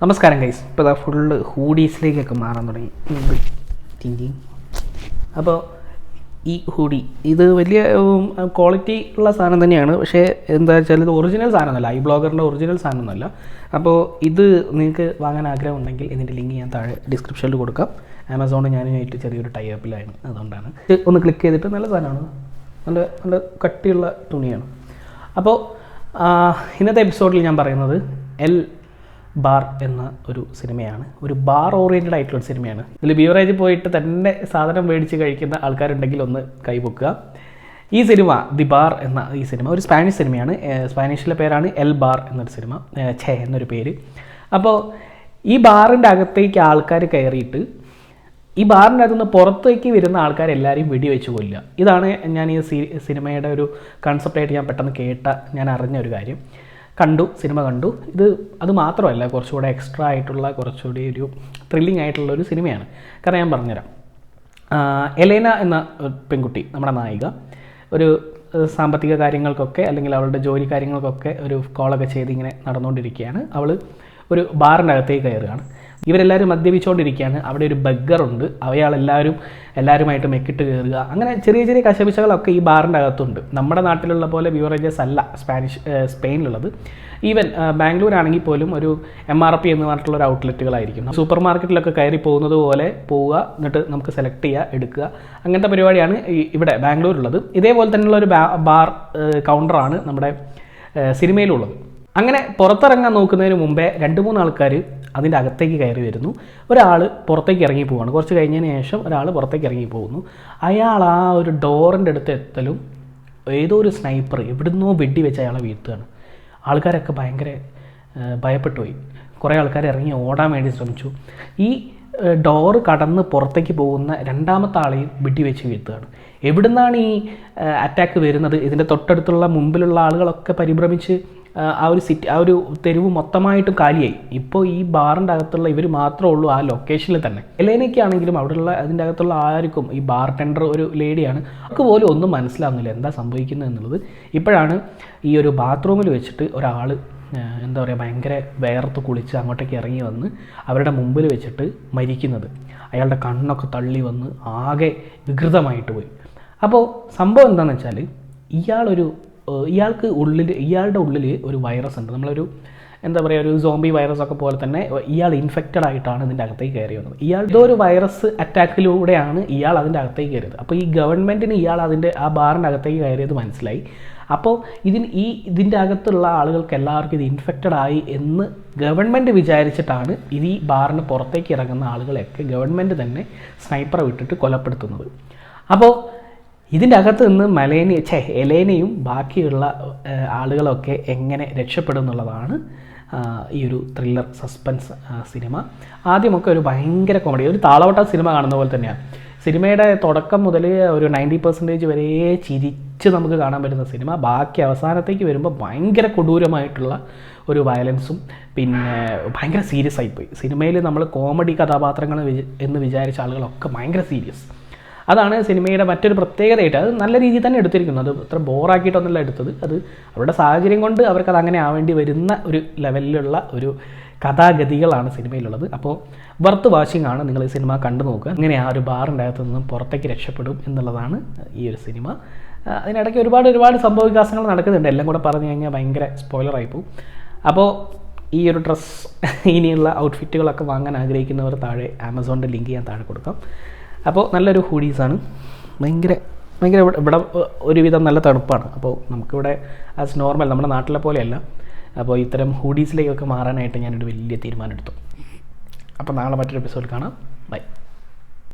നമസ്കാരം ഗൈസ് ഇപ്പോൾ ഇതാ ഫുള്ള് ഹൂഡീസിലേക്കൊക്കെ മാറാൻ തുടങ്ങി. തിങ്കി അപ്പോൾ ഈ ഹൂഡി ഇത് വലിയ ക്വാളിറ്റി ഉള്ള സാധനം തന്നെയാണ്. പക്ഷേ എന്താ വെച്ചാൽ ഇത് ഒറിജിനൽ സാധനമൊന്നുമല്ല. ഈ ബ്ലോഗറിന്റെ ഒറിജിനൽ സാധനമൊന്നുമല്ല. അപ്പോൾ ഇത് നിങ്ങൾക്ക് വാങ്ങാൻ ആഗ്രഹം ഉണ്ടെങ്കിൽ ഇതിന്റെ ലിങ്ക് ഞാൻ താഴെ ഡിസ്ക്രിപ്ഷനിൽ കൊടുക്കാം. ആമസോണിൽ ഞാനുമായിട്ട് ചെറിയൊരു ടൈ അപ്പിലാണ് അതുകൊണ്ടാണ്. ഒന്ന് ക്ലിക്ക് ചെയ്തിട്ട് നല്ല സാധനമാണ്. നല്ല നല്ല കട്ടിയുള്ള തുണിയാണ്. അപ്പോൾ ഇന്നത്തെ എപ്പിസോഡിൽ ഞാൻ പറയുന്നത് എൽ ബാർ എന്ന ഒരു സിനിമയാണ്. ഒരു ബാർ ഓറിയന്റഡ് ആയിട്ടുള്ള സിനിമയാണ്. ഇതിൽ ബീവറേജ് പോയിട്ട് തന്നെ സാധനം മേടിച്ച് കഴിക്കുന്ന ആൾക്കാരുണ്ടെങ്കിൽ ഒന്ന് കൈപൊക്കുക. ഈ സിനിമ ദി ബാർ എന്ന ഈ സിനിമ ഒരു സ്പാനിഷ് സിനിമയാണ്. സ്പാനിഷിലെ പേരാണ് എൽ ബാർ എന്നൊരു സിനിമ. ഛേ എന്നൊരു പേര്. അപ്പോൾ ഈ ബാറിന്റെ അകത്തേക്ക് ആൾക്കാർ കയറിയിട്ട് ഈ ബാറിന്റെ അകത്തുനിന്ന് പുറത്തേക്ക് വരുന്ന ആൾക്കാരെല്ലാവരെയും വെടിവെച്ച് കൊല്ലുക. ഇതാണ് ഞാൻ ഈ സിനിമയുടെ ഒരു കൺസെപ്റ്റായിട്ട് ഞാൻ പെട്ടെന്ന് കേട്ട ഞാൻ അറിഞ്ഞ ഒരു കാര്യം. കണ്ടു സിനിമ കണ്ടു. ഇത് അത് മാത്രമല്ല കുറച്ചുകൂടെ എക്സ്ട്രാ ആയിട്ടുള്ള കുറച്ചുകൂടി ഒരു ത്രില്ലിംഗ് ആയിട്ടുള്ള ഒരു സിനിമയാണ്. കാരണം ഞാൻ പറഞ്ഞുതരാം. എലേന എന്ന പെൺകുട്ടി നമ്മുടെ നായിക ഒരു സാമ്പത്തിക കാര്യങ്ങൾക്കൊക്കെ അല്ലെങ്കിൽ അവളുടെ ജോലി കാര്യങ്ങൾക്കൊക്കെ ഒരു കോളൊക്കെ ചെയ്ത് ഇങ്ങനെ നടന്നുകൊണ്ടിരിക്കുകയാണ്. അവൾ ഒരു ബാറിന്റെ അകത്തേക്ക് കയറുകയാണ്. ഇവരെല്ലാവരും മദ്യപിച്ചുകൊണ്ടിരിക്കുകയാണ്. അവിടെ ഒരു ബഗ്ഗറുണ്ട് അവയാളെല്ലാവരും എല്ലാവരുമായിട്ട് മെക്കിട്ട് കയറുക. അങ്ങനെ ചെറിയ ചെറിയ കശപിശകളൊക്കെ ഈ ബാറിന്റെ അകത്തുണ്ട് നമ്മുടെ നാട്ടിലുള്ള പോലെ ബിവറേജസ് അല്ല. സ്പാനിഷ് സ്പെയിനിലുള്ളത് ഈവൻ ബാംഗ്ലൂർ ആണെങ്കിൽ പോലും ഒരു എം ആർ പി എന്ന് പറഞ്ഞിട്ടുള്ള ഒരു ഔട്ട്ലെറ്റുകളായിരിക്കും സൂപ്പർ മാർക്കറ്റിലൊക്കെ കയറി പോകുന്നത് പോലെ പോവുക എന്നിട്ട് നമുക്ക് സെലക്ട് ചെയ്യുക എടുക്കുക. അങ്ങനത്തെ പരിപാടിയാണ് ഇവിടെ ബാംഗ്ലൂരുള്ളത്. ഇതേപോലെ തന്നെയുള്ള ഒരു ബാർ കൗണ്ടറാണ് നമ്മുടെ സിനിമയിലുള്ളത്. അങ്ങനെ പുറത്തിറങ്ങാൻ നോക്കുന്നതിന് മുമ്പേ രണ്ട് മൂന്ന് ആൾക്കാർ അതിന്റെ അകത്തേക്ക് കയറി വരുന്നു. ഒരാൾ പുറത്തേക്ക് ഇറങ്ങി പോവുകയാണ് കുറച്ച് കഴിഞ്ഞതിന് ശേഷം ഒരാൾ പുറത്തേക്ക് ഇറങ്ങി പോകുന്നു. അയാൾ ആ ഒരു ഡോറിന്റെ അടുത്ത് എത്തലും ഏതോ ഒരു സ്നൈപ്പർ എവിടുന്നോ വെടി വെച്ച് അയാളെ വീഴ്ത്തുകയാണ്. ആൾക്കാരൊക്കെ ഭയങ്കര ഭയപ്പെട്ടു പോയി കുറേ ആൾക്കാർ ഇറങ്ങി ഓടാൻ വേണ്ടി ശ്രമിച്ചു. ഈ ഡോറ് കടന്ന് പുറത്തേക്ക് പോകുന്ന രണ്ടാമത്തെ ആളെയും വെടി വെച്ച് വീഴ്ത്തുകയാണ്. എവിടുന്നാണ് ഈ അറ്റാക്ക് വരുന്നത്? ഇതിന്റെ തൊട്ടടുത്തുള്ള മുമ്പിലുള്ള ആളുകളൊക്കെ പരിഭ്രമിച്ച് ആ, ഒരു സിറ്റി ആ ഒരു തെരുവ് മൊത്തമായിട്ടും കാലിയായി. ഇപ്പോൾ ഈ ബാറിന്റെ അകത്തുള്ള ഇവർ മാത്രമേ ഉള്ളൂ ആ ലൊക്കേഷനിൽ തന്നെ. എലേനയ്ക്കാണെങ്കിലും അവിടെയുള്ള അതിന്റെ അകത്തുള്ള ആർക്കും ഈ ബാർ ടെൻഡർ ഒരു ലേഡിയാണ് അവർക്ക് പോലും ഒന്നും മനസ്സിലാവുന്നില്ല എന്താ സംഭവിക്കുന്നത് എന്നുള്ളത്. ഇപ്പോഴാണ് ഈ ഒരു ബാത്റൂമിൽ വെച്ചിട്ട് ഒരാൾ എന്താ പറയുക ഭയങ്കര വേർത്ത് കുളിച്ച് അങ്ങോട്ടേക്ക് ഇറങ്ങി വന്ന് അവരുടെ മുമ്പിൽ വെച്ചിട്ട് മരിക്കുന്നത്. അയാളുടെ കണ്ണൊക്കെ തള്ളി വന്ന് ആകെ വികൃതമായിട്ട് പോയി. അപ്പോൾ സംഭവം എന്താണെന്ന് വെച്ചാൽ ഇയാളൊരു ഇയാൾക്ക് ഉള്ളിൽ ഇയാളുടെ ഉള്ളിൽ ഒരു വൈറസ് ഉണ്ട്. നമ്മളൊരു എന്താ പറയുക ഒരു സോംബി വൈറസ് ഒക്കെ പോലെ തന്നെ ഇയാൾ ഇൻഫെക്റ്റഡ് ആയിട്ടാണ് ഇതിന്റെ അകത്തേക്ക് കയറി വന്നത് ഇയാൾ ഇതോ ഒരു വൈറസ് അറ്റാക്കിലൂടെയാണ് ഇയാൾ അതിന്റെ അകത്തേക്ക് കയറിയത്. അപ്പോൾ ഈ ഗവൺമെന്റിന് ഇയാൾ അതിന്റെ ആ ബാറിന്റെ അകത്തേക്ക് കയറിയത് മനസ്സിലായി. അപ്പോൾ ഇതിന് ഈ ഇതിന്റെ അകത്തുള്ള ആളുകൾക്ക് എല്ലാവർക്കും ഇത് ഇൻഫെക്റ്റഡ് ആയി എന്ന് ഗവൺമെന്റ് വിചാരിച്ചിട്ടാണ് ഇത് ഈ ബാറിന് പുറത്തേക്ക് ഇറങ്ങുന്ന ആളുകളെയൊക്കെ ഗവൺമെന്റ് തന്നെ സ്നൈപ്പറെ വിട്ടിട്ട് കൊലപ്പെടുത്തുന്നത്. അപ്പോൾ ഇതിന്റെ അകത്ത് നിന്ന് മലേനെ ഛേ എലേനയും ബാക്കിയുള്ള ആളുകളൊക്കെ എങ്ങനെ രക്ഷപ്പെടും എന്നുള്ളതാണ് ഈ ഒരു ത്രില്ലർ സസ്പെൻസ് സിനിമ ആദ്യമൊക്കെ ഒരു ഭയങ്കര കോമഡി ഒരു താളവട്ട സിനിമ കാണുന്ന പോലെ തന്നെയാണ്. സിനിമയുടെ തുടക്കം മുതൽ ഒരു നയന്റി പെർസെന്റേജ് വരെ ചിരിച്ച് നമുക്ക് കാണാൻ പറ്റുന്ന സിനിമ ബാക്കി അവസാനത്തേക്ക് വരുമ്പോൾ ഭയങ്കര കൊടൂരമായിട്ടുള്ള ഒരു വയലൻസും പിന്നെ ഭയങ്കര സീരിയസ് ആയിപ്പോയി സിനിമയിൽ നമ്മൾ കോമഡി കഥാപാത്രങ്ങൾ എന്ന് വിചാരിച്ച ആളുകളൊക്കെ ഭയങ്കര സീരിയസ് അതാണ് സിനിമയുടെ മറ്റൊരു പ്രത്യേകതയായിട്ട് അത് നല്ല രീതിയിൽ തന്നെ എടുത്തിരിക്കുന്നു. അത് അത്ര ബോറാക്കിയിട്ടൊന്നല്ല എടുത്തത്. അത് അവരുടെ സാഹചര്യം കൊണ്ട് അവർക്കത് അങ്ങനെ ആവേണ്ടി വരുന്ന ഒരു ലെവലിലുള്ള ഒരു കഥാഗതികളാണ് സിനിമയിലുള്ളത്. അപ്പോൾ വർത്ത് വാഷിംഗ് ആണ് നിങ്ങൾ ഈ സിനിമ കണ്ടു നോക്കുക. അങ്ങനെ ആ ഒരു ബാറിന്റെ നിന്നും പുറത്തേക്ക് രക്ഷപ്പെടും എന്നുള്ളതാണ് ഈ ഒരു സിനിമ. അതിനിടയ്ക്ക് ഒരുപാട് ഒരുപാട് സംഭവ വികാസങ്ങൾ നടക്കുന്നുണ്ട്. എല്ലാം കൂടെ പറഞ്ഞു കഴിഞ്ഞാൽ ഭയങ്കര സ്പോയിലറായി പോകും. അപ്പോൾ ഈ ഒരു ഡ്രസ്സ് ഇനിയുള്ള ഔട്ട്ഫിറ്റുകളൊക്കെ വാങ്ങാൻ ആഗ്രഹിക്കുന്നവർ താഴെ ആമസോണിന്റെ ലിങ്ക് ഞാൻ താഴെ കൊടുക്കാം. അപ്പോൾ നല്ലൊരു ഹൂഡീസാണ്. ഭയങ്കര ഭയങ്കര ഇവിടെ ഒരുവിധം നല്ല തണുപ്പാണ്. അപ്പോൾ നമുക്കിവിടെ ആസ് നോർമൽ നമ്മുടെ നാട്ടിലെ പോലെയല്ല. അപ്പോൾ ഇത്തരം ഹൂഡീസിലേക്കൊക്കെ മാറാനായിട്ട് ഞാനൊരു വലിയ തീരുമാനം എടുത്തു അപ്പോൾ നാളെ മറ്റൊരു എപ്പിസോഡ് കാണാം. ബൈ